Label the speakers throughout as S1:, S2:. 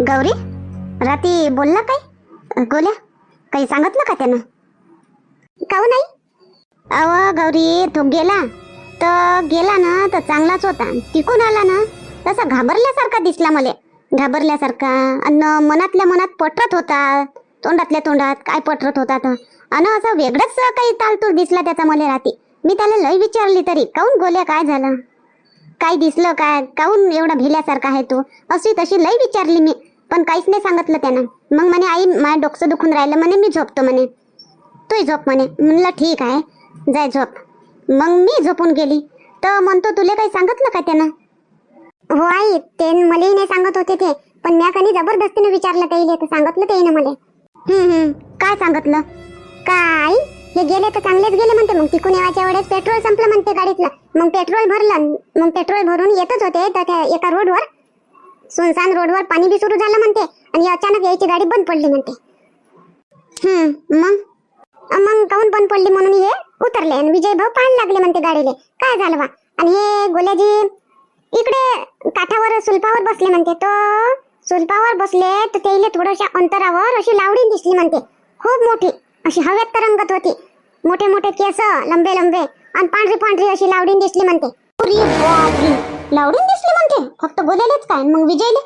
S1: गौरी राती बोलला काय गोल्या काही सांगितलं का त्यानं. काऊ नाही? अव गौरी तो गेला. तर गेला ना तर चांगलाच होता. टिकून आला ना तसा घाबरल्यासारखा दिसला मला. घाबरल्यासारखा अन मनातल्या मनात पटरत होता. तोंडातल्या तोंडात काय पटरत होता तर अन असं वेगळंच काही तालतूल दिसला त्याचा मला राती. मी त्याला लय विचारली तरी. काऊन गोल्या काय झालं? काय दिसलं काय काऊन एवढा भिल्यासारखा आहे तू? अशी तशी लई विचारली मी. पण काहीच नाही सांगितलं त्यानं. मग म्हणे आई माझ्या डोकं दुखून राहिलं. म्हणे मी झोपतो. म्हणे. तूही झोप म्हणे. म्हणलं ठीक आहे. जाय झोप. मग मी झोपून गेली. तर म्हणतो तुला काही सांगितलं का त्यानं? हो आई ते मलाही नाही सांगत होते ते. पण म्या कधी जबरदस्तीने विचारलं त्याला तर सांगितलं ते मला. हम्म हम्म काय सांगितलं? काय हे गेले तर चांगलेच गेले म्हणते. मग तिकून येवायच्या वेळेस पेट्रोल संपलं म्हणते गाडीतलं. मग पेट्रोल भरलं. मग पेट्रोल भरून येतच होते तर त्या एका रोडवर सुनसान रोडवर पाणी बी सुरू झालं म्हणते. आणि अचानक यायची गाडी बंद पडली म्हणते. हम्म मग? मग काऊन बंद पडली म्हणून हे उतरले आणि विजय भाऊ पाहायला लागले म्हणते गाडीले. काय झालं बा? आणि हे गोल्याजी इकडे काठावर सुलपावर बसले म्हणते. तो सुलपावर बसले तर त्याला थोड्याशा अंतरावर अशी लावडी दिसली म्हणते. खूप मोठी. अशी हवेत तरंगत होती. मोठे मोठे केस लंबे लंबे. आणि पांढरी पांढरी अशी लावडीन दिसली म्हणते. लावडीन दिसली म्हणते? फक्त गोल्यालेच काय? मग विजयले?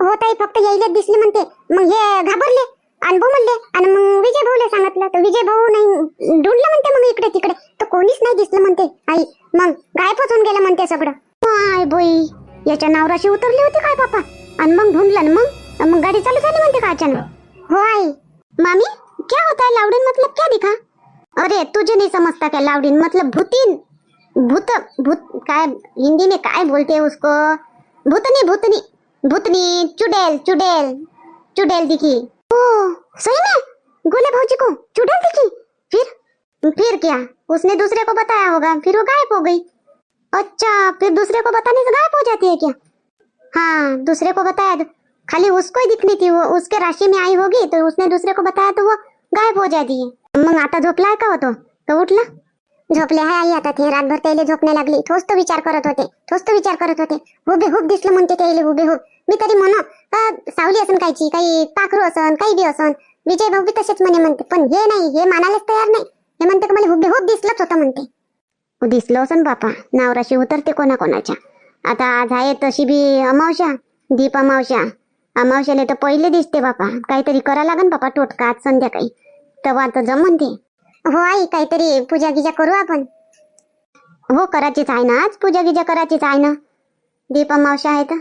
S1: हो ताई फक्त यायला दिसली म्हणते. मग हे घाबरले अनुभव म्हणले आणि मग विजय भाऊला सांगितलं. तर विजय भाऊ नाही ढूंढलं म्हणते मग इकडे तिकडे. तर कोणीच नाही दिसलं म्हणते. आई मग गायबच होऊन गेलं म्हणते सगळं. काय बोई. याच्या नावराशी उतरली होती काय बापा आणि मग ढूंढलं ना मग मग गाडी चालू झाली म्हणते का अचानक? हो आई. मामी? क्या होता है? लावडीन मतलब क्या दिखा? अरे, तुझे नहीं समझता क्या लावडीन मतलब भूतीन। भूत भूत, काय, हिंदी में काय बोलते हैं उसको? भूतनी भूतनी। भूतनी, चुड़ैल चुड़ैल। चुड़ैल दिखी। ओ, सही में? गोले भौजी को चुड़ैल दिखी? फिर? फिर क्या? उसने दूसरे को बताया होगा, फिर वो गायब हो गई। अच्छा फिर दूसरे को बताने से गायब हो जाती है क्या? हाँ दूसरे को बताया तो खाली उसको ही दिखनी थी, वो उसके राशि में आई होगी तो उसने दूसरे को बताया तो वो गायब हो जाती. है मग आता झोपलाय का होतो? तो उठला. झोपले हाय आई आता. ते रातभर त्याला झोपणे लागली. तोच तो विचार करत होते. तोच तो विचार करत होते. हुबेहूब दिसलं म्हणते त्याला हुबेहूब. मी तरी म्हणू का सावली असन कायची? काही पाखरू असन काही बी असन. विजय भाऊ बी तसेच म्हणे म्हणते. पण हे नाही हे मानायलाच तयार नाही. हे म्हणते का मला हुबेहूब दिसलंच होतं म्हणते. दिसलं असन बापा. नावराशी उतरते कोणाकोणाच्या. आता आज आहे तशी बी अमावस्या. दीप अमावस्या. अमावश्याला तर पहिले दिसते बापा. काहीतरी करा लागन बापा. टोटका आज संध्याकाळी. तेव्हा तर जमन ते हो आई काहीतरी पूजा गिजा करू आपण? हो करायचीच आहे ना आज. पूजा गिजा करायचीच आहे ना. दीप मावशी आहे तर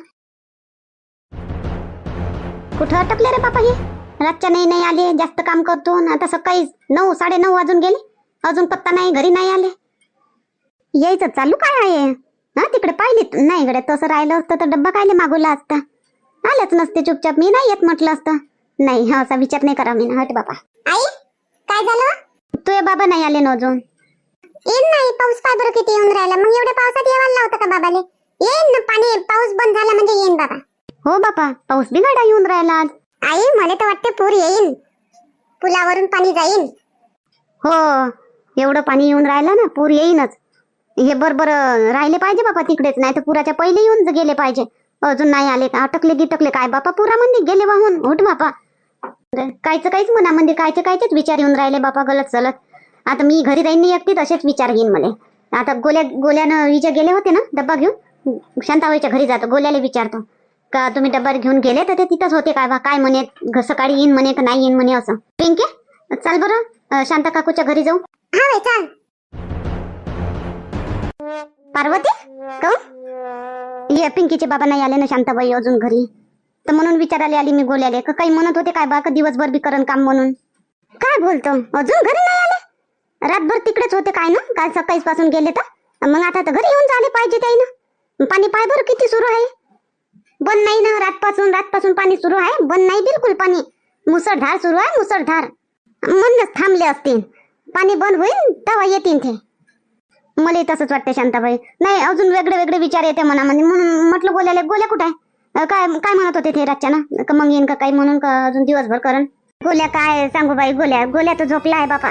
S1: कुठं अटकले रे बापा हे? रातच्या नाही नाही आले. जास्त काम करतो. न आता सकाळी नऊ साडे नऊ वाजून गेले. अजून पत्ता नाही घरी नाही आले. यायचं चालू काय आहे? हा तिकडे पाहिली नाही इकडे तसं राहिलं असतं तर डब्बा कायले मागवला असता. आलंच नसते चुपचाप. मी नाही येत म्हटलं असतं. नाही हा असा विचार नाही करा मी. हट बापा. आई काय झालं? तुझे बाबा नाही आले ना अजून. येईन नाही पाऊस काय बरं किती येऊन राहिला. मग एवढ्या पावसात येवायला होतं का बाबाले? येईन ना पाणी पाऊस बंद झाला म्हणजे येईन बाबा. हो बाबा पाऊस बी गाडा येऊन राहिला आज. आई मला तर वाटते पूर येईन. पुलावरून पाणी जाईन. हो एवढं पाणी येऊन राहिलं ना पूर येईनच. हे बरोबर राहिले पाहिजे बाबा तिकडेच नाही तर पुराच्या पहिले येऊन गेले पाहिजे. अजून नाही आले का अटकले गिटकले काय? बापा पुरामध्ये गेले वाहून. उठ बापा. कायचं काहीच मनामध्ये कायचे कायचेच विचार येऊन राहिले बापा गलत सलत. आता मी घरी राहीन नाही एकटी तसेच विचार घेईन मला. आता गोल्या गोल्यानं विचार गेले होते ना डब्बा घेऊन? शांताबाईच्या घरी जातो गोल्याला विचारतो. का तुम्ही डब्बा घेऊन गेले तर ते तिथंच होते काय बा काय म्हणे सकाळी येईन म्हणे का नाही येईन म्हणे असं. पिंके चाल बरं शांता काकूच्या घरी जाऊ. हा चाल. पार्वती ये पिंकीचे बाबा नाही आले ना शांताबाई अजून घरी. तर म्हणून विचारायला आली मी गोल्याले. का काही म्हणत होते काय बा? का दिवसभर बी करण काम म्हणून. काय बोलतो? अजून घरी नाही आले? रातभर तिकडेच होते काय ना? काल सकाळीच पासून गेले तर. मग आता तर घरी येऊन झाले पाहिजे ते ना. पाणी पाय बरं किती सुरू आहे? बंद नाही ना रातपासून रातपासून पाणी सुरू आहे. बंद नाही बिलकुल पाणी. मुसळधार सुरू आहे मुसळधार म्हणूनच थांबले असतील. पाणी बंद होईल तेव्हा येतील ते. मला तसंच वाटतं शांताबाई. नाही अजून वेगळे वेगळे विचार येते मनामध्ये म्हणून म्हटलं गोल्याला गोल्या कुठं आहे? काय काय म्हणत होते ते रातच्या ना का मग येईन का काही म्हणून का अजून दिवसभर करण? गोल्या काय सांगू बाई गोल्या गोल्या तर झोपला आहे बापा.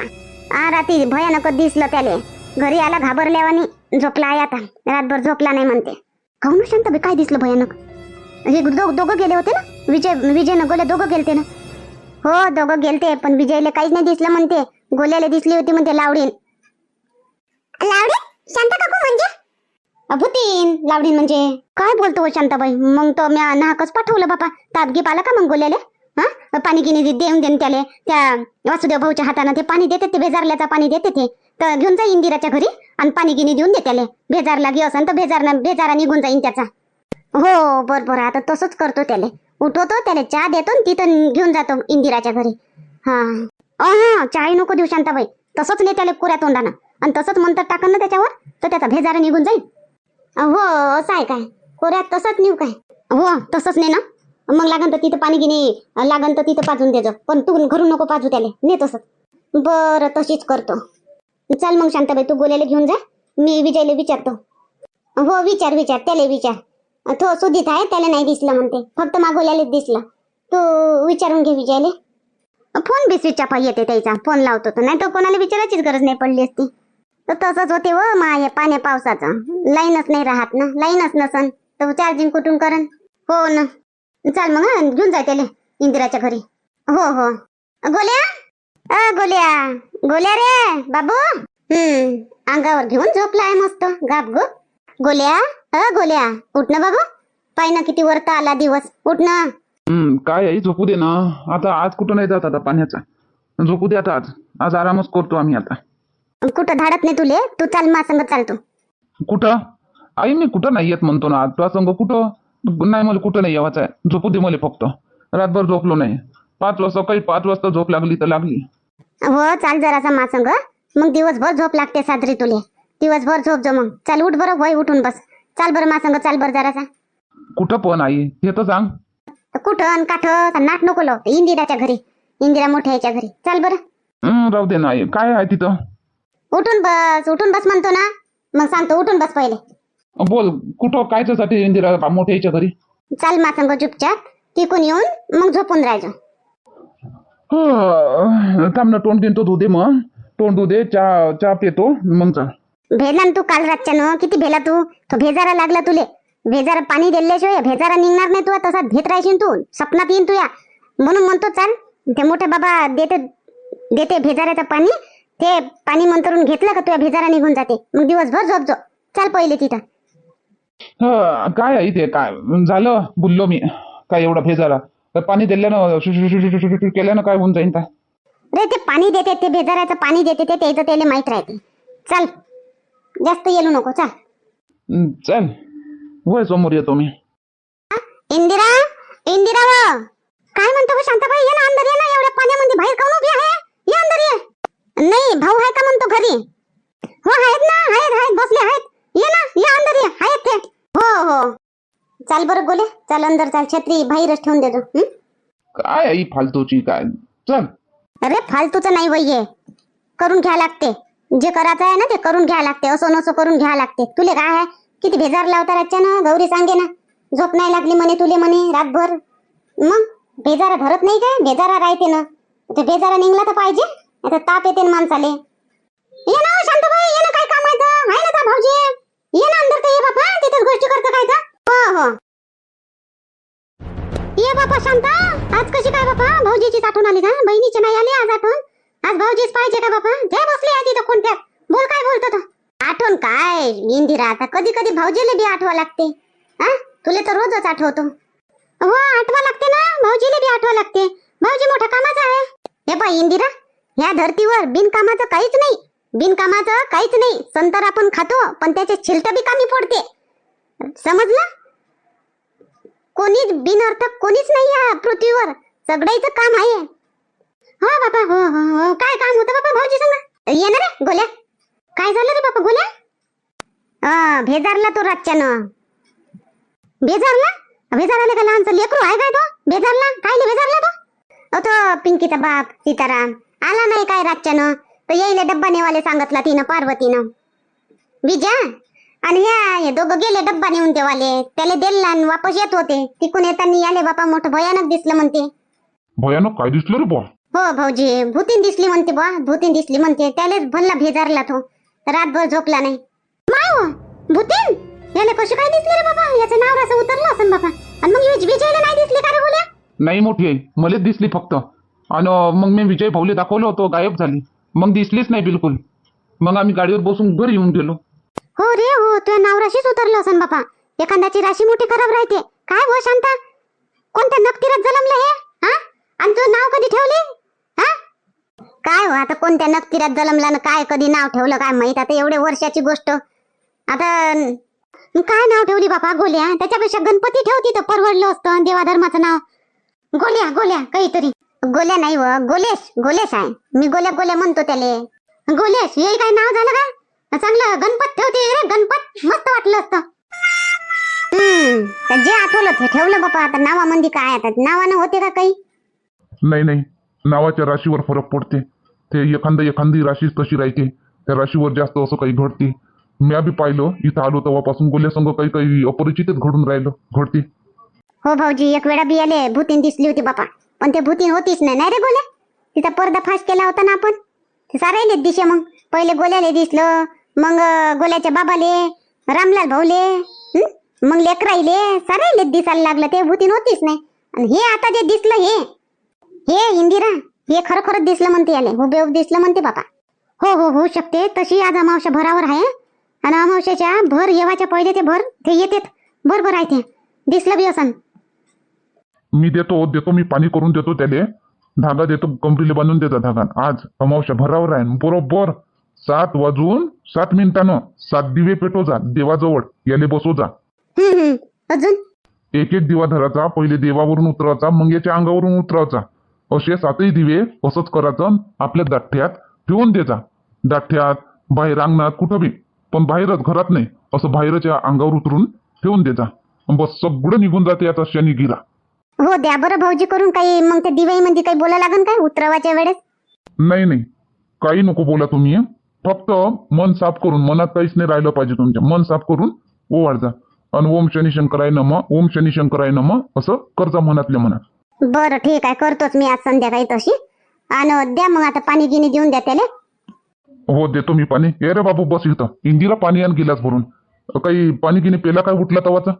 S1: आ रात्री भयानक दिसलं त्याले. घरी आला घाबरल्यावानी झोपला आहे आता. रातभर झोपला नाही म्हणते. काहून हो शांताबाई काय दिसलं भयानक? हे दो- दोघं गेले होते ना? विजय विजयनं गोल्या दोघं गेलते ना? हो दोघं गेलते पण विजयला काहीच नाही दिसलं म्हणते. गोल्याला दिसली होती म्हणते लावडीन. लावडी शांत काकू म्हणजे? भूतीन लावडीन म्हणजे. काय बोलतो हो शांताबाई? मग तो म्या नाहकच पाठवलं बापा. ताप गिप आला का मग गोल्याले? हा? पाणी गिनी देऊन देऊन त्याले. त्या वासुदेव भाऊच्या हातानं ते पाणी देते ते भेजारल्याचं पाणी देते ते. तर घेऊन जा इंदिराच्या घरी आणि पाणी गिनी देऊन दे त्याले. भेजार लागी असन तर भेजार बेजारा निघून जाईन त्याचा. हो बरोबर आता तसंच करतो त्याले. उठवतो त्याला चहा देतो आणि तिथं घेऊन जातो इंदिराच्या घरी. हा. हा चहा नको देऊ शांताबाई. तसंच नाही त्याला पुऱ्या तोंडानं. आणि तसंच म्हणतात टाकन ना त्याच्यावर तर त्याचा भेजारा निघून जाईल हो असं आहे काय? कोऱ्यात तसंच नेऊ काय? हो तसंच ने ना मग लागन तर तिथं पाणी घेणे लागन तर तिथं पाजून देजो. पण तू घरून नको पाजू त्याले. ने तसंच बरं तशीच करतो. चल मग शांताबाई तू गोल्याला घेऊन जा. मी विजयला विचारतो. हो विचार विचार. त्याला विचार. तो सुधीत आहे त्याला नाही दिसलं म्हणते. फक्त मागोल्यालाच दिसलं. तू विचारून घे विजयले. फोन बी स्विच येते त्याचा. फोन लावतो तो नाही तर कोणाला विचारायचीच गरज नाही पडली असती. तसंच होते हो, व माय पाण्या पावसाचं. लाईनच नाही राहत ना लाईनच नसन. तर चार्जिंग कुठून करन? हो ना. चाल मग घेऊन जाय त्याला इंदिराच्या घरी. हो हो. गोल्या? अ गोल्या. गोल्या रे बाबू. हम्म अंगावर घेऊन झोपलाय मस्त. गाप गुप गोल्या? अ गोल्या. उठ ना बाबू. पाय ना किती वरता आला दिवस. उठ ना.
S2: हम्म, काय आई झोपू दे ना. आता आज कुठं नाही जात आता पाण्याचा. झोपू दे आता आज. आज आरामच करतो आम्ही आता.
S1: कुठं धाडत नाही तुले? तू चाल मा संग चालतो
S2: कुठं? आई मी कुठं नाही येत म्हणतो ना. तुझा संग कुठं? नाही मला कुठं नाही यावाचं आहे. झोपू दे मला फक्त. रातभर झोपलो नाही. पाच वाजता काही पाच वाजता झोप लागली तर लागली.
S1: हो चाल जरासा मा संग. मग दिवसभर झोप लागते साजरी तुले. दिवसभर झोप जो मग. चाल उठ बरं वय उठून बस. चाल बरं मा संग चाल बरं जरासा.
S2: कुठं पण आई? हे तर सांग.
S1: कुठं अन काठ? नाट नको लाव. इंदिराच्या घरी. इंदिरा मोठ्याच्या घरी. चाल बरं.
S2: राहू दे ना आई. काय आहे तिथं?
S1: उठून बस उठून बस म्हणतो ना. मग सांगतो उठून बस पहिले.
S2: बोल कुठं कायच्यासाठी इंदिरा मोठ्याच्या घरी.
S1: चाल मा संग चुपचाप. तिकून येऊन मग झोपून राहायचो.
S2: हं, थांब ना तोंड धुऊ दे मग. तोंड दे चहा चहा पितो मग चाल.
S1: भेला न तू काल रातच्यानं? किती भेला तू? तो भेजारा लागला तुले. भेजारा पाणी दिल्याशिवाय भेजारा निघणार नाही तुला तसा भेट राहशील तू. सपनात येईन तुया. म्हणून म्हणतो चाल. ते मोठे बाबा देते देते भेजाऱ्याचं पाणी. ते पाणी मंतरून घेतलं का तुया भेजारा निघून जाते? मग दिवसभर झोप जो चाल पहिले तिथं.
S2: हं, काय आहे ते काय? झालं? बोललो मी. काय एवढा भेजारा? तर पाणी दिल्यानं शु- शु- शु- शु- शु- शु- केल्यानं काय होऊन जाईन काय
S1: रे ते पाणी देते ते भेजाऱ्याचं पाणी देते ते त्याचं त्याला माहीत राहते. चाल. जास्त येलू नको चाल.
S2: हं, चल. वय समोर येतो मी.
S1: इंदिरा? इंदिरा व? काय म्हणतो गं शांताबाई? ये ना अंदर ये ना एवढ्या पाण्यामध्ये बाहेर काऊन उभी आहे? ये अंदर ये. नाही भाऊ आहे का म्हणतो घरी? हो आहेत ना आहेत आहेत बसले आहेत. ये ना ये अंदर ये आहेत ते. हो हो. चाल बरं गोले चाल अंदर चाल छत्री बाहेरच ठेवून देतो?
S2: काय आई फालतूची काय? चल.
S1: अरे फालतूचं नाही वय करून घ्या लागते. जे करायचं आहे ना ते करून घ्या लागते. असं नसं करून घ्या लागते. तुले काय आहे? किती भेजार लावता रातच्या ना गौरी सांगे ना. झोप नाही लागली म्हणे तुले म्हणे रातभर. मग? बेजारा धरत नाही काय? बेजारा राहते ना. ते बेजारा निघला तर पाहिजे? आता ताप येते माणसाले. ये ना हो शांताबाई ये ना काय काम आहे ना भाऊजी. ये ना अंदर तर ये बापा तिथेच गोष्टी करतो काय तर. हो हो. ये बापा शांता आज कशी काय बापा? भाऊजीचीच आठवण आली का बहिणीची नाही आली आज आठवण? आज भाऊजीच पाहिजे का बापा? ते बसले आहे तिथं कोणत्या? बोल काय बोलतो तो. आठवण काय? इंदिरा आता कधी कधी भाऊजीला बी आठवा लागते. हा तुले तर रोजच आठवतो. हो आठवा लागते ना? भाऊजीला बी आठवा लागते. भाऊजी मोठा कामाचा आहे. हे पाय इंदिरा. ह्या धर्तीवर बिनकामाचं काहीच नाही. बिनकामाचं काहीच नाही. संतर आपण खातो पण त्याचे छिलट बी कामी पडते समजलं? कोणीच बिनअर्थक कोणीच नाही या पृथ्वीवर. सगळ्याच काम आहे. हो बाबा हो हो हो. काय काम होतं बाबा भाऊजी सांगा. ये ना रे गोल्या? काय झालं रे बाबा गोल्या? हा भेजारला तो रातच्यानं. भेजारला? भेजारला का लहानचं लेकरू आहे काय तो? भेजारला? काय भेजारला तो? अहो तो पिंकीचा बाप सीताराम. आला नाही काय रातच्यानं? तर येईल डब्बा नेवाले सांगितला तिनं पार्वतीनं. विजय आणि ह्या हे दोघं गेले डब्बा नेऊन देवाले त्याला दिला आणि वापस येत होते. तिकून येताना आले बापा मोठं भयानक दिसलं म्हणते.
S2: भयानक काय दिसलं रे बा
S1: हो भाऊजी भूतीन दिसली म्हणते बा भूतीन दिसली म्हणते. त्यालाच भल्ला भेजारला तो. रातभर झोपला नाही. माय भूतीन याला कशी काय दिसली रे बाबा याचं नाव असं उतरलं असं बाबा आणि मग विज- विजयला नाही दिसली का रे बोल्या?
S2: नाही मोठी मलाच दिसली फक्त. आणि मग मी विजय भाऊले दाखवलं होतं गायब झाली. मग दिसलीच नाही बिलकुल. मग आम्ही गाडीवर बसून घरी येऊन गेलो.
S1: हो रे हो तुझ्या नाव राशीच उतरलं असन बापा. एखाद्याची राशी मोठी खराब राहते. काय हो शांता? कोणत्या नक्तीरात जलमलं हे? हा? आणि तुझं नाव कधी ठेवले? हा? काय हो आता कोणत्या नक्तीरात जलमला ना काय कधी नाव ठेवलं काय माहीत? आता एवढे वर्षाची गोष्ट. आता न- काय नाव ठेवली बापा? गोल्या त्याच्यापेक्षा गणपती ठेवती तर परवडलं असतं देवाधर्माचं नाव. गोल्या गोल्या काहीतरी. गोल्या नाही व गोलेश गोलेश आहे. मी गोल्या गोल्या म्हणतो त्याले. गोलेश हे काय नाव झालं का? चांगलं गणपत ठेवते रे गणपत. मस्त वाटलं असतं. जे आठवलं ते ठेवलं बापा. आता नावामध्ये काय आता नावानं होते का काही?
S3: नाही नाही. नावाच्या राशीवर फरक पडते. ते एखादा एखादी राशीच तशी राहते. त्या राशीवर जास्त असं काही घडते. मी बी पाहिलं इथं आलो तेव्हापासून गोल्यासंग काही काही अपरिचितच घडून राहिलं घडते.
S1: हो भाऊजी एक वेळा बियाले भूतीन दिसली होती बापा. पण ते भूतीन होतीच नाही. नाही रे गोल्या? तिचा पडदा फाश केला होता ना आपण? ते सारायले दिसे मग. पहिले गोल्याले दिसलं मग गोल्याच्या बाबाले रामलाल भाऊले मग लेकराईले सारायले दिसायला लागलं. ते भूतीन होतीच नाही. आणि हे आता जे दिसलं हे हे इंदिरा हे खरं खरंच दिसलं म्हणते याले. हुबेहूब दिसलं म्हणते बापा हो हो होऊ शकते. तशी आज अमावश्या भरावर आहे आणि अमावश्याच्या भर येवाच्या पहिले ते भर ते येतेत. बरोबर आहे ते. दिसलं बी असं.
S3: मी देतो देतो मी पाणी करून देतो त्याले. धागा देतो कंपनीला बांधून देतो धागा आज अमावस्या भरावर आहे. बरोबर सात वाजून सात मिनिटानं सात दिवे पेटो जा देवाजवळ. याले बसव जा.
S1: हम्म अजून?
S3: एक एक दिवा धरायचा पहिले देवावरून उतरायचा मग याच्या अंगावरून उतरायचा असे सातही दिवे असंच करायचं आपल्या दाठ्यात ठेवून द्यायचा. दाठ्यात बाहेर अंगणात कुठं बी. पण बाहेरच घरात नाही. असं बाहेरच्या अंगावर उतरून ठेवून द्यायचा. बस सगळं निघून जाते आता शनी गिरा.
S1: हो द्या बरं भाऊजी करून काही मग ते दिवाळी मध्ये काही बोला लागन काय उतरवाच्या वेळेस?
S3: नाही नाही. काही नको बोला तुम्ही फक्त मन साफ करून मनात काहीच नाही राहिलं पाहिजे तुमच्या. मन साफ करून ओवाळ जा. आणि ओम शनी शंकराय नम ओम शनी शंकराय नम असं करजा मनातल्या मनात.
S1: बरं ठीक आहे. करतोच मी आज संध्याकाळी तशी. आणि द्या मग आता पाणी गिनी देऊन द्या त्याला.
S3: हो देतो मी पाणी. ये रे बाबू बस इथं. इंदिरा पाणी आण गिलास भरून. काही पाणी गिनी पेला काय उठला तवाचा?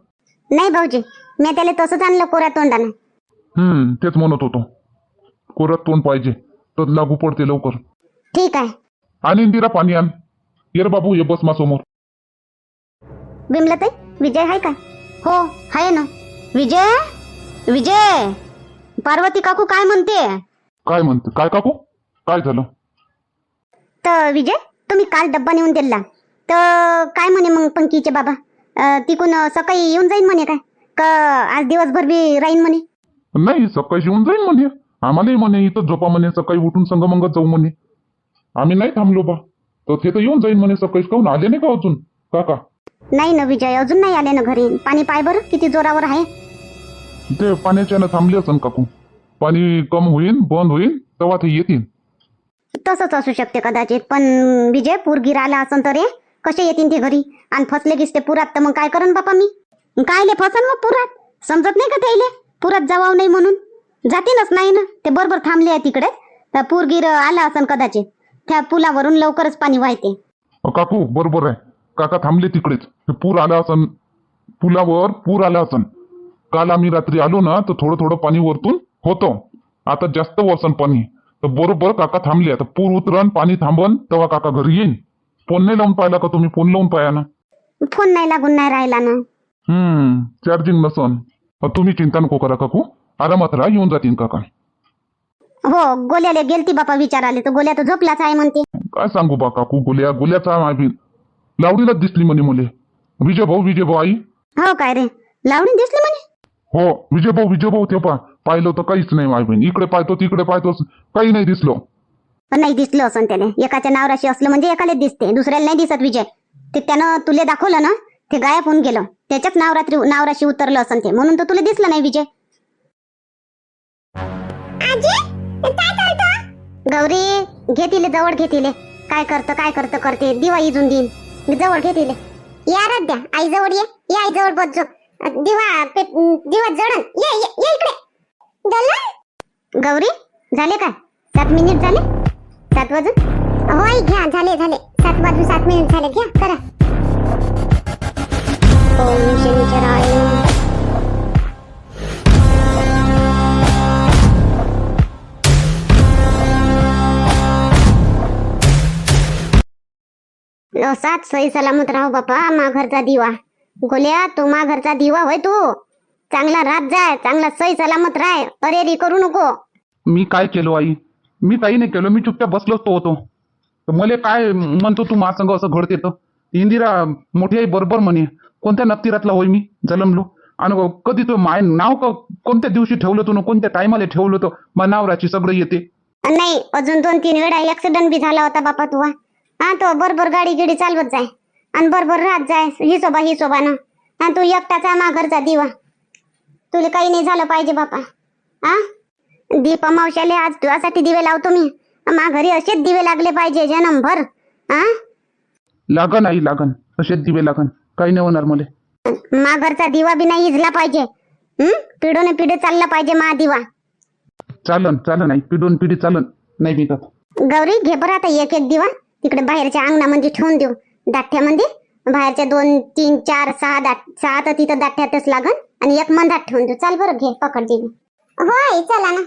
S1: नाही भाऊजी मी त्याला तसंच आणलं कोऱ्या तोंडानं.
S3: हम्म तेच म्हणत होतो. कोरत तोंड पाहिजे तर लागू पडते लवकर.
S1: ठीक आहे.
S3: आणि इंदिरा पाणी आण. ये रे बाबू ये बस मा समोर
S1: बिमलताई विजय आहे का? हो आहे ना. विजय विजय पार्वती काकू काय म्हणते?
S3: काय म्हणते? काय काकू? काय झालं?
S1: तर विजय तुम्ही काल डब्बा नेऊन दिला तर काय म्हणे मग पंकीचे बाबा? तिकून सकाळी येऊन जाईन म्हणे काय? का आज दिवसभर बी राहीन म्हणे?
S3: नाही सकाळी येऊन जाईन म्हणे. आम्हालाही म्हणे इथं झोपा म्हणे सकाळी उठून संगमंगत जाऊ म्हणे. आम्ही नाही थांबलो बा. तर ते तर येऊन जाईन म्हणे सकाळी. काहून आले नाही का अजून? काका?
S1: नाही ना विजय अजून नाही आले ना घरी. पाणी पाय बरं किती जोरावर आहे?
S3: ते पाण्याच्यानं थांबले असन काकू पाणी कम होईन बंद होईन तेव्हा ते येतील.
S1: तसंच असू शकते कदाचित. पण विजय पूर गिराला असन तर रे. कसे येतील ते घरी? आणि फसले गिसते पुरात तर मग काय करण बापा मी? कायले फसन मग पुरात? समजत नाही का त्याले पुरात जावाव नाही म्हणून. जातीलच नाही ना? ते बरोबर थांबले आहे तिकडे. तर पूरगीर आला असन कदाचित. त्या पुलावरून लवकरच पाणी वाहते.
S3: काकू बरोबर आहे. काका थांबले तिकडेच. पूर आला असन. पुलावर पूर आला असन. काल आम्ही रात्री आलो ना तर थोडं थोडं पाणी वरतून होतो. आता जास्त वरसन पाणी. तर बरोबर काका थांबले आता पूर उतरण पाणी थांबन तेव्हा काका घरी येईन. फोन नाही लावून पाहिला का तुम्ही? फोन लावून पाया ना.
S1: फोन नाही लागून नाही राहिला ना.
S3: हम्म चार्जिंग नसन. तुम्ही चिंता नको करा काकू. आरामात राहा येऊन जातील काका
S1: हो गोल्याला गेलती बापा विचाराले. तर गोल्या तर झोपलाच आहे म्हणते.
S3: काय सांगू बा काकू गुल्या गुल्याचा माहिती लावडीलाच दिसली म्हणे मुले. विजय भाऊ विजय भाऊ आई.
S1: हो काय रे? लावून दिसली म्हणे?
S3: हो विजय भाऊ विजय भाऊ ते पा पाहिलं तर काहीच नाही माय बहीण. इकडे पाहतो तिकडे पाहतो काही नाही दिसलो.
S1: नाही दिसलं असं त्याने. एकाच्या नावराशी असलं म्हणजे एकालाच दिसते दुसऱ्याला नाही दिसत विजय. ते त्यानं तुले दाखवलं ना ते गायब होऊन गेलं. त्याच्याच नावरात्री नावराशी उतरलं असं ते. म्हणून तर तुला दिसलं नाही विजय. गौरी घे तिले जवळ घे तिले. काय करतं काय करतं करते. दिवा इजून देईन. जवळ घे तिले. या द्या. आई जवळ ये. ये आई जवळ बसजो दिवा दिवा जळण ये ये इकडे. झालं गौरी झाले का सात मिनिट झाले? सात वाजून? होय घ्या झाले झाले. सात वाजून सात मिनिट झाले घ्या करा. सात सई सलामत राहू बापा. मा घरचा दिवा. गोल्या तू मा घरचा दिवा होय तू. चांगला राहत जाय चांगला सई सलामत राह अरे करू नको.
S2: मी काय केलो आई? मी काही नाही केलो मी चुपचाप बसलोच तो होतो. तर मला काय म्हणतो तू महासंघ असं घडते तर? इंदिरा मोठी आई बरोबर म्हणे कोणत्या नक्तिरातला होय मी? जलमलो आणि कधी तो माय नाव कोणत्या दिवशी ठेवलं तू? न कोणत्या टायमाला ठेवलं होतं मग नावराची सगळं येते.
S1: नाही अजून दोन तीन वेळा ऍक्सिडेंट बी झाला होता बापा तुवा. हा तो बरोबर गाडी गिडी चालवत जाय. आणि बरोबर राहत जाय हिशोबा हिशोबानं. आणि तू एकटाचा मा घरचा दिवा. तुला काही नाही झालं पाहिजे बापा. हा दीप अमावश्याले आज तुझ्यासाठी दिवे लावतो मी मा घरी असेच दिवे लागले पाहिजे जन्मभर. हा
S2: लागन आई लागन. तसेच दिवे लागन. काही नाही होणार मला.
S1: मा घरचा दिवा बी नाही इजला पाहिजे. हं? पिढोने पिढे चालला पाहिजे मा दिवा.
S2: चालन चालन आई. पिढून पिढी चालन. नाही विकत
S1: गौरी घे बरं आता एक एक दिवा. तिकडे बाहेरच्या अंगणामध्ये ठेवून देऊ. दाठ्यामध्ये बाहेरच्या दोन तीन चार सहा दाट सहा तर तिथं दाठ्यातच लागन. आणि एक मंदात ठेवून देऊ. चाल बरं घे पकड दिवी होय चला ना.